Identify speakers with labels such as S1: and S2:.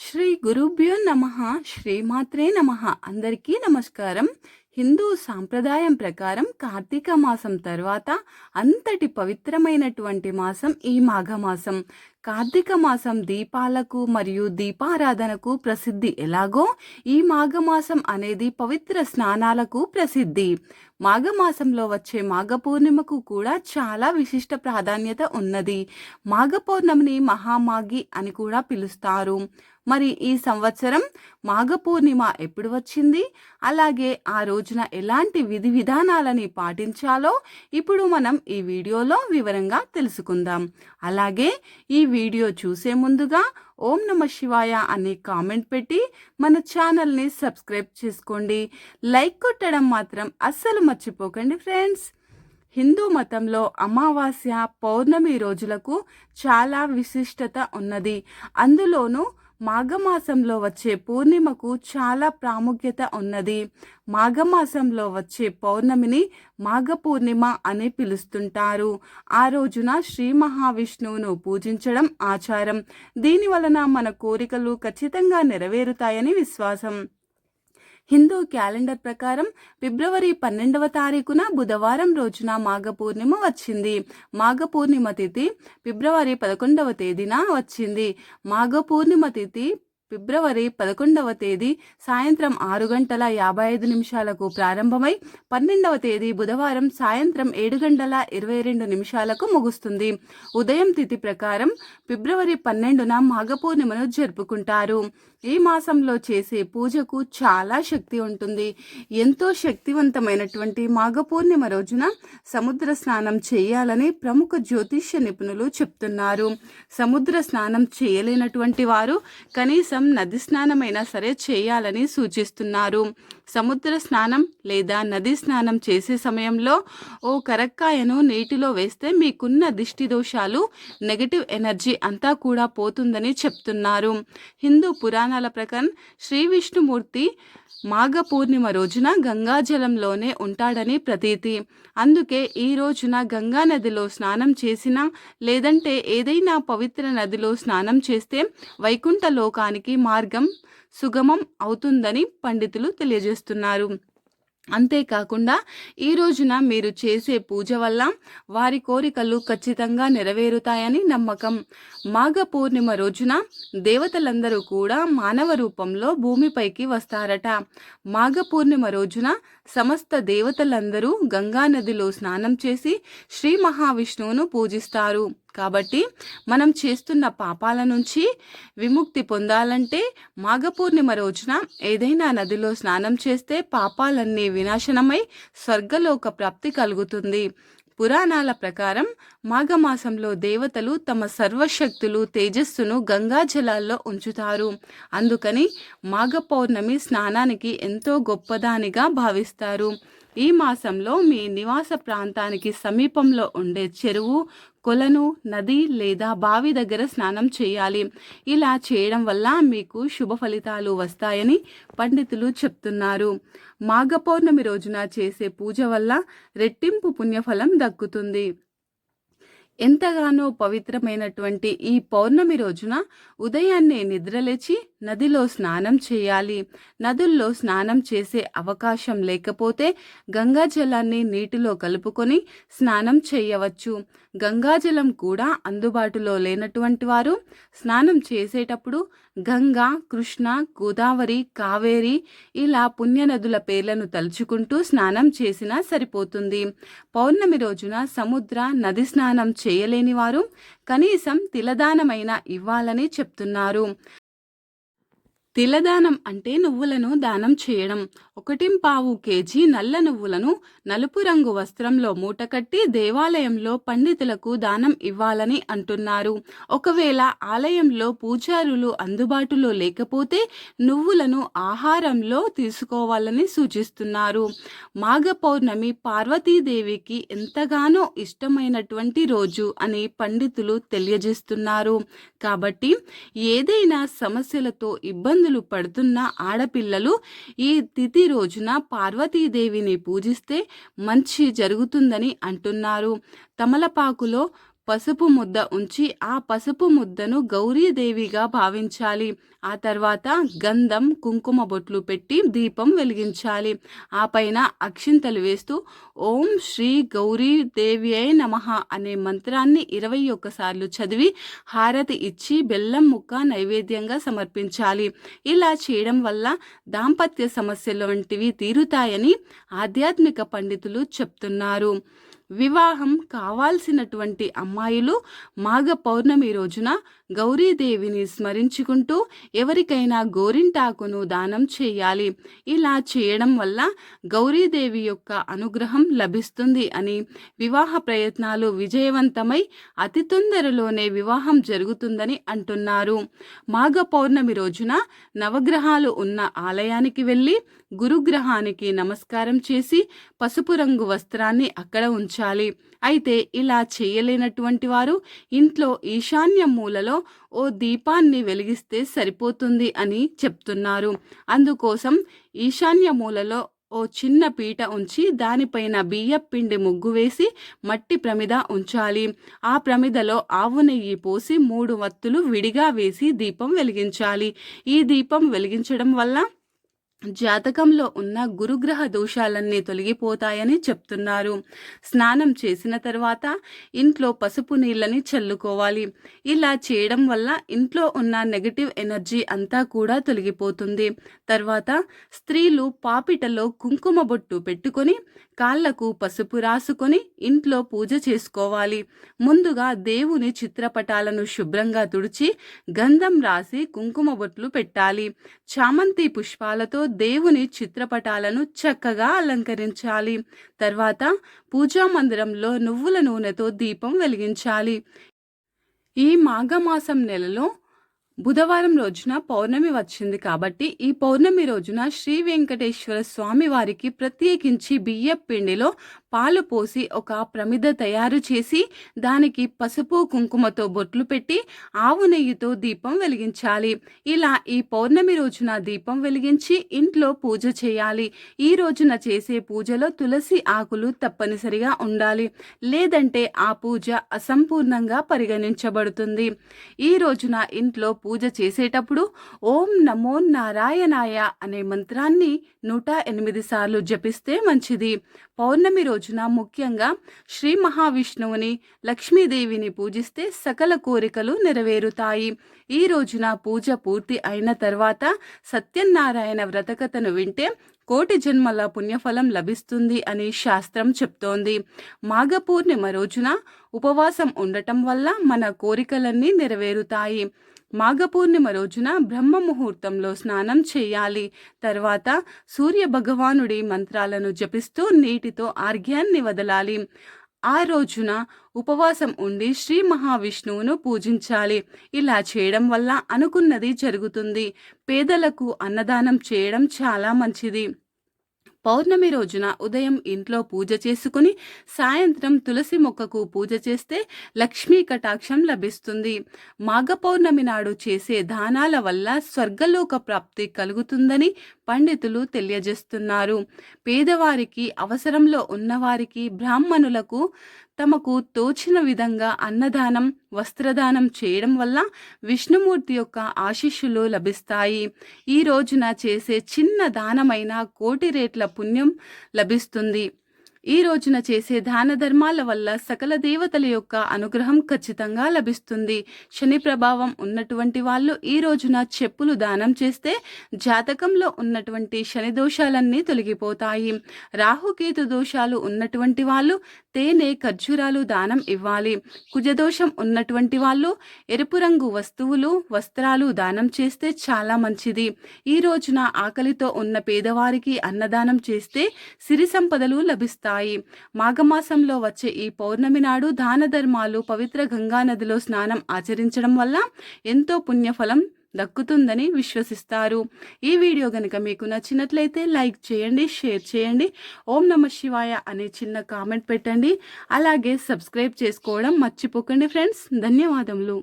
S1: శ్రీ గురుభ్యో నమ శ్రీమాత్రే నమ. అందరికీ నమస్కారం. హిందూ సాంప్రదాయం ప్రకారం కార్తీక మాసం తర్వాత అంతటి పవిత్రమైనటువంటి మాసం ఈ మాఘమాసం. కార్తీక మాసం దీపాలకు మరియు దీపారాధనకు ప్రసిద్ధి ఎలాగో ఈ మాఘమాసం అనేది పవిత్ర స్నానాలకు ప్రసిద్ధి. మాఘమాసంలో వచ్చే మాఘ పూర్ణిమకు కూడా చాలా విశిష్ట ప్రాధాన్యత ఉన్నది. మాఘ పౌర్ణమిని మహామాఘి అని కూడా పిలుస్తారు. మరి ఈ సంవత్సరం మాఘ పూర్ణిమ ఎప్పుడు వచ్చింది? అలాగే ఆ రోజున ఎలాంటి విధి విధానాలని పాటించాలో ఇప్పుడు మనం ఈ వీడియోలో వివరంగా తెలుసుకుందాం. అలాగే ఈ వీడియో చూసే ముందుగా ఓం నమ శివాయ అనే కామెంట్ పెట్టి మన ఛానల్ని సబ్స్క్రైబ్ చేసుకోండి. లైక్ కొట్టడం మాత్రం అస్సలు మర్చిపోకండి ఫ్రెండ్స్. హిందూ మతంలో అమావాస్య పౌర్ణమి రోజులకు చాలా విశిష్టత ఉన్నది. అందులోనూ మాఘమాసంలో వచ్చే పూర్ణిమకు చాలా ప్రాముఖ్యత ఉన్నది. మాఘమాసంలో వచ్చే పౌర్ణమిని మాఘ పూర్ణిమ అని పిలుస్తుంటారు. ఆ రోజున శ్రీ మహావిష్ణువును పూజించడం ఆచారం. దీని వలన మన కోరికలు ఖచ్చితంగా నెరవేరుతాయని విశ్వాసం. హిందూ క్యాలెండర్ ప్రకారం ఫిబ్రవరి పన్నెండవ తారీఖున బుధవారం రోజున మాఘ పూర్ణిమ వచ్చింది. మాఘ పూర్ణిమ తిథి ఫిబ్రవరి పదకొండవ తేదీన వచ్చింది. మాఘ పూర్ణిమ తిథి ఫిబ్రవరి పదకొండవ తేదీ సాయంత్రం ఆరు గంటల యాభై ఐదు నిమిషాలకు ప్రారంభమై పన్నెండవ తేదీ బుధవారం సాయంత్రం ఏడు గంటల ఇరవై రెండు నిమిషాలకు ముగుస్తుంది. ఉదయం తిథి ప్రకారం ఫిబ్రవరి పన్నెండున మాఘపూర్ణిమను జరుపుకుంటారు. ఈ మాసంలో చేసే పూజకు చాలా శక్తి ఉంటుంది. ఎంతో శక్తివంతమైనటువంటి మాఘ పూర్ణిమ రోజున సముద్ర స్నానం చేయాలని ప్రముఖ జ్యోతిష్య నిపుణులు చెప్తున్నారు. సముద్ర స్నానం చేయలేనటువంటి వారు కనీసం నది స్నానమైనా సరే చేయాలని సూచిస్తున్నారు. సముద్ర స్నానం లేదా నది స్నానం చేసే సమయంలో ఓ కరక్కాయను నీటిలో వేస్తే మీకున్న దిష్టి దోషాలు నెగటివ్ ఎనర్జీ అంతా కూడా పోతుందని చెప్తున్నారు. హిందూ పురాణాల ప్రకారం శ్రీ విష్ణుమూర్తి మాఘ పూర్ణిమ రోజున గంగాజలంలోనే ఉంటాడని ప్రతీతి. అందుకే ఈ రోజున గంగా నదిలో స్నానం చేసినా లేదంటే ఏదైనా పవిత్ర నదిలో స్నానం చేస్తే వైకుంఠ లోకానికి మార్గం సుగమం అవుతుందని పండితులు తెలియజేస్తున్నారు. అంతేకాకుండా ఈ రోజున మీరు చేసే పూజ వల్ల వారి కోరికలు ఖచ్చితంగా నెరవేరుతాయని నమ్మకం. మాఘ పూర్ణిమ రోజున దేవతలందరూ కూడా మానవ రూపంలో భూమిపైకి వస్తారట. మాఘ పూర్ణిమ రోజున సమస్త దేవతలందరూ గంగా నదిలో స్నానం చేసి శ్రీ మహావిష్ణువును పూజిస్తారు. కాబట్టి మనం చేస్తున్న పాపాల నుంచి విముక్తి పొందాలంటే మాఘపూర్ణిమ రోజున ఏదైనా నదిలో స్నానం చేస్తే పాపాలన్నీ వినాశనమై స్వర్గలోక ప్రాప్తి కలుగుతుంది. పురాణాల ప్రకారం మాఘమాసంలో దేవతలు తమ సర్వశక్తులు తేజస్సును గంగా జలాల్లో ఉంచుతారు. అందుకని మాఘ పౌర్ణమి స్నానానికి ఎంతో గొప్పదానిగా భావిస్తారు. ఈ మాసంలో మీ నివాస ప్రాంతానికి సమీపంలో ఉండే చెరువు కొలను నది లేదా బావి దగ్గర స్నానం చేయాలి. ఇలా చేయడం వల్ల మీకు శుభ ఫలితాలు వస్తాయని పండితులు చెప్తున్నారు. మాఘ పౌర్ణమి రోజున చేసే పూజ వల్ల రెట్టింపు పుణ్యఫలం దక్కుతుంది. ఎంతగానో పవిత్రమైనటువంటి ఈ పౌర్ణమి రోజున ఉదయాన్నే నిద్రలేచి నదిలో స్నానం చేయాలి. నదుల్లో స్నానం చేసే అవకాశం లేకపోతే గంగాజలాన్ని నీటిలో కలుపుకొని స్నానం చేయవచ్చు. గంగాజలం కూడా అందుబాటులో లేనటువంటి వారు స్నానం చేసేటప్పుడు గంగా కృష్ణ గోదావరి కావేరి ఇలా పుణ్యనదుల పేర్లను తలుచుకుంటూ స్నానం చేసినా సరిపోతుంది. పౌర్ణమి రోజున సముద్ర నది స్నానం చేయలేని వారు కనీసం తిలదానమైన ఇవ్వాలని చెప్తున్నారు. తిలదానం అంటే నువ్వులను దానం చేయడం. ఒకటింపావు కేజీ నల్ల నువ్వులను నలుపు రంగు వస్త్రంలో మూటకట్టి దేవాలయంలో పండితులకు దానం ఇవ్వాలని అంటున్నారు. ఒకవేళ ఆలయంలో పూజారులు అందుబాటులో లేకపోతే నువ్వులను ఆహారంలో తీసుకోవాలని సూచిస్తున్నారు. మాఘ పౌర్ణమి పార్వతీదేవికి ఎంతగానో ఇష్టమైనటువంటి రోజు అని పండితులు తెలియజేస్తున్నారు. కాబట్టి ఏదైనా సమస్యలతో ఇబ్బంది ఇబ్బందులు పడుతున్న ఆడపిల్లలు ఈ తిథి రోజున పార్వతీదేవిని పూజిస్తే మంచి జరుగుతుందని అంటున్నారు. తమలపాకులో పసుపు ముద్ద ఉంచి ఆ పసుపు ముద్దను గౌరీదేవిగా భావించాలి. ఆ తర్వాత గంధం కుంకుమ బొట్లు పెట్టి దీపం వెలిగించాలి. ఆ పైన అక్షింతలు వేస్తూ ఓం శ్రీ గౌరీదేవి అయి నమ అనే మంత్రాన్ని ఇరవై ఒక్కసార్లు చదివి హారతి ఇచ్చి బెల్లం ముక్క నైవేద్యంగా సమర్పించాలి. ఇలా చేయడం వల్ల దాంపత్య సమస్యలు వంటివి తీరుతాయని ఆధ్యాత్మిక పండితులు చెప్తున్నారు. వివాహం కావాల్సినటువంటి అమ్మాయిలు మాఘ పౌర్ణమి రోజున గౌరీదేవిని స్మరించుకుంటూ ఎవరికైనా గోరింటాకును దానం చేయాలి. ఇలా చేయడం వల్ల గౌరీదేవి యొక్క అనుగ్రహం లభిస్తుంది అని వివాహ ప్రయత్నాలు విజయవంతమై అతి తొందరలోనే వివాహం జరుగుతుందని అంటున్నారు. మాఘ పౌర్ణమి రోజున నవగ్రహాలు ఉన్న ఆలయానికి వెళ్ళి గురుగ్రహానికి నమస్కారం చేసి పసుపు రంగు వస్త్రాన్ని అక్కడ ఉంచాలి అయితే ఇలా చేయలేనటువంటి వారు ఇంట్లో ఈశాన్య మూలలో ఓ దీపాన్ని వెలిగిస్తే సరిపోతుంది అని చెప్తున్నారు. అందుకోసం ఈశాన్య మూలలో ఓ చిన్న పీట ఉంచి దానిపైన బియ్యపిండి ముగ్గు వేసి మట్టి ప్రమిద ఉంచాలి. ఆ ప్రమిదలో ఆవు నెయ్యి పోసి మూడు వత్తులు విడిగా వేసి దీపం వెలిగించాలి. ఈ దీపం వెలిగించడం వల్ల జాతకంలో ఉన్న గురుగ్రహ దోషాలన్నీ తొలగిపోతాయని చెప్తున్నారు. స్నానం చేసిన తర్వాత ఇంట్లో పసుపు నీళ్ళని చల్లుకోవాలి. ఇలా చేయడం వల్ల ఇంట్లో ఉన్న నెగటివ్ ఎనర్జీ అంతా కూడా తొలగిపోతుంది. తర్వాత స్త్రీలు పాపిటలో కుంకుమ బొట్టు పెట్టుకొని కాళ్ళకు పసుపు రాసుకొని ఇంట్లో పూజ చేసుకోవాలి. ముందుగా దేవుని చిత్రపటాలను శుభ్రంగా తుడిచి గంధం రాసి కుంకుమ బొట్లు పెట్టాలి. చామంతి పుష్పాలతో దేవుని చిత్రపటాలను చక్కగా అలంకరించాలి. తర్వాత పూజా మందిరంలో నువ్వుల నూనెతో దీపం వెలిగించాలి. ఈ మాఘమాసం నెలలో బుధవారం రోజున పౌర్ణమి వచ్చింది కాబట్టి ఈ పౌర్ణమి రోజున శ్రీ వెంకటేశ్వర స్వామి వారికి ప్రత్యేకించి బియ్య పిండిలో పాలు పోసి ఒక ప్రమిద తయారు చేసి దానికి పసుపు కుంకుమతో బొట్లు పెట్టి ఆవు నెయ్యితో దీపం వెలిగించాలి. ఇలా ఈ పౌర్ణమి రోజున దీపం వెలిగించి ఇంట్లో పూజ చేయాలి. ఈ రోజున చేసే పూజలో తులసి ఆకులు తప్పనిసరిగా ఉండాలి. లేదంటే ఆ పూజ అసంపూర్ణంగా పరిగణించబడుతుంది. ఈ రోజున ఇంట్లో పూజ చేసేటప్పుడు ఓం నమో నారాయణాయ అనే మంత్రాన్ని నూట ఎనిమిది సార్లు జపిస్తే మంచిది. పౌర్ణమి రోజు రోజున ముఖ్యంగా శ్రీ మహావిష్ణువుని లక్ష్మీదేవిని పూజిస్తే సకల కోరికలు నెరవేరుతాయి. ఈ రోజున పూజ పూర్తి అయిన తర్వాత సత్యనారాయణ వ్రతకథను వింటే కోటి జన్మల పుణ్యఫలం లభిస్తుంది అని శాస్త్రం చెప్తోంది. మాఘ పూర్ణిమ రోజున ఉపవాసం ఉండటం వల్ల మన కోరికలన్నీ నెరవేరుతాయి. మాఘ పూర్ణిమ రోజున బ్రహ్మ ముహూర్తంలో స్నానం చేయాలి. తర్వాత సూర్య భగవానుడి మంత్రాలను జపిస్తూ నీటితో ఆర్ఘ్యాన్ని వదలాలి. ఆ రోజున ఉపవాసం ఉండి శ్రీ మహావిష్ణువును పూజించాలి. ఇలా చేయడం వల్ల అనుకున్నది జరుగుతుంది. పేదలకు అన్నదానం చేయడం చాలా మంచిది. పౌర్ణమి రోజున ఉదయం ఇంట్లో పూజ చేసుకుని సాయంత్రం తులసి మొక్కకు పూజ చేస్తే లక్ష్మీ కటాక్షం లభిస్తుంది. మాఘ పౌర్ణమి నాడు చేసే దానాల వల్ల స్వర్గలోక ప్రాప్తి కలుగుతుందని పండితులు తెలియజేస్తున్నారు. పేదవారికి అవసరంలో ఉన్నవారికి బ్రాహ్మణులకు తమకు తోచిన విధంగా అన్నదానం వస్త్రదానం చేయడం వల్ల విష్ణుమూర్తి యొక్క ఆశీస్సులు లభిస్తాయి. ఈ రోజున చేసే చిన్న దానమైన కోటి రేట్ల పుణ్యం లభిస్తుంది. ఈ రోజున చేసే దాన ధర్మాల వల్ల సకల దేవతల యొక్క అనుగ్రహం ఖచ్చితంగా లభిస్తుంది. శని ప్రభావం ఉన్నటువంటి వాళ్ళు ఈ రోజున చెప్పులు దానం చేస్తే జాతకంలో ఉన్నటువంటి శని దోషాలన్నీ తొలగిపోతాయి. రాహుకేతు దోషాలు ఉన్నటువంటి వాళ్ళు తేనె ఖర్జూరాలు దానం ఇవ్వాలి. కుజదోషం ఉన్నటువంటి వాళ్ళు ఎరుపు రంగు వస్తువులు వస్త్రాలు దానం చేస్తే చాలా మంచిది. ఈ రోజున ఆకలితో ఉన్న పేదవారికి అన్నదానం చేస్తే సిరి సంపదలు లభిస్తాయి. వస్తాయి. మాఘమాసంలో వచ్చే ఈ పౌర్ణమి నాడు దాన ధర్మాలు పవిత్ర గంగా నదిలో స్నానం ఆచరించడం వల్ల ఎంతో పుణ్యఫలం దక్కుతుందని విశ్వసిస్తారు. ఈ వీడియో కనుక మీకు నచ్చినట్లయితే లైక్ చేయండి షేర్ చేయండి ఓం నమ శివాయ అనే చిన్న కామెంట్ పెట్టండి. అలాగే సబ్స్క్రైబ్ చేసుకోవడం మర్చిపోకండి ఫ్రెండ్స్. ధన్యవాదములు.